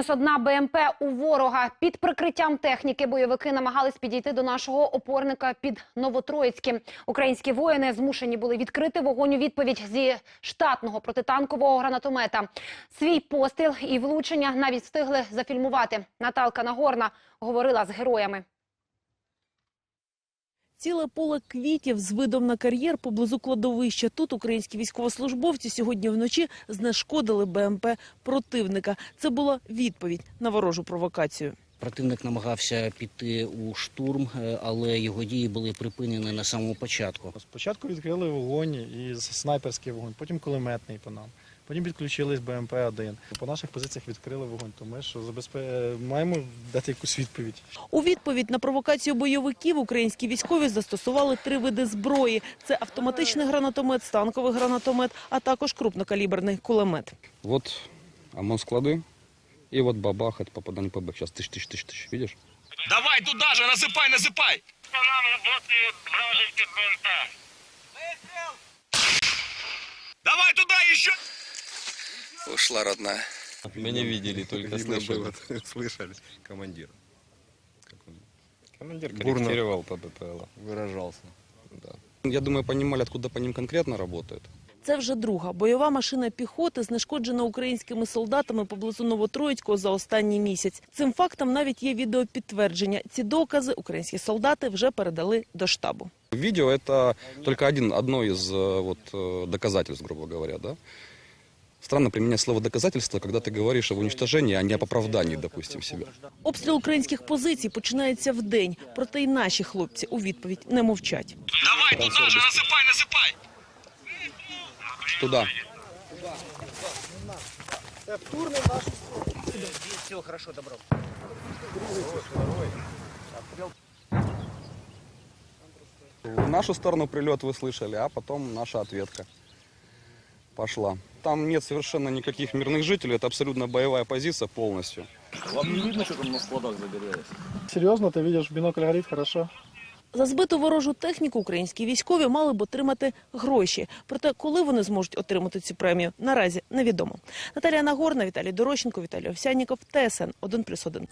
Мінус одна БМП у ворога. Під прикриттям техніки бойовики намагались підійти до нашого опорника під Новотроїцьким. Українські воїни змушені були відкрити вогонь у відповідь зі штатного протитанкового гранатомета. Свій постріл і влучення навіть встигли зафільмувати. Наталка Нагорна говорила з героями. Ціле поле квітів з видом на кар'єр поблизу кладовища. Тут українські військовослужбовці сьогодні вночі знешкодили БМП противника. Це була відповідь на ворожу провокацію. Противник намагався піти у штурм, е, але його дії були припинені на самому початку. Спочатку відкрили вогонь із снайперський вогонь, потім кулеметний по нам. Потім підключились БМП-1. По наших позиціях відкрили вогонь, то ми що забезпе... маємо дати якусь відповідь. У відповідь на провокацію бойовиків українські військові застосували три види зброї: це автоматичний гранатомет, станковий гранатомет, а також крупнокаліберний кулемет. Вот ОМОН склады. И вот бабах, это попадание ПБ. Сейчас тысяч, тысяч, тысяч, тысяч, видишь? Давай туда же, насыпай, насыпай! По нам работает вражеский БМП. Давай туда еще! Ушла родная. Мы не видели, только слышали. Слышали. Командир. Как он Командир Бурно. корректировал по БПЛА. выражался. Да. Я думаю, понимали, откуда по ним конкретно работают. Це вже друга бойова машина піхоти, знешкоджена українськими солдатами поблизу Новотроїцького за останній місяць. Цим фактом навіть є відеопідтвердження. Ці докази українські солдати вже передали до штабу. Видео это только один, одно из э, вот, э, доказательств, грубо говоря, да? Странно применять слово доказательство, когда ты говоришь об уничтожении, а не об оправдании, допустим, себя. Обстріл українських позицій починається вдень, проте й наші хлопці у відповідь не мовчать. Давай туда же, насыпай, насыпай! Туда. В нашу сторону прилет вы слышали, а потом наша ответка пошла. Там нет совершенно никаких мирных жителей, это абсолютно боевая позиция полностью. Серйозно, ти бачиш, бінокль горить хорошо. За збиту ворожу техніку українські військові мали б отримати гроші. Проте, коли вони зможуть отримати цю премію, наразі невідомо. Наталія Нагорна, Віталій Дорощенко, Віталій Овсянніков, ТСН 1+,1.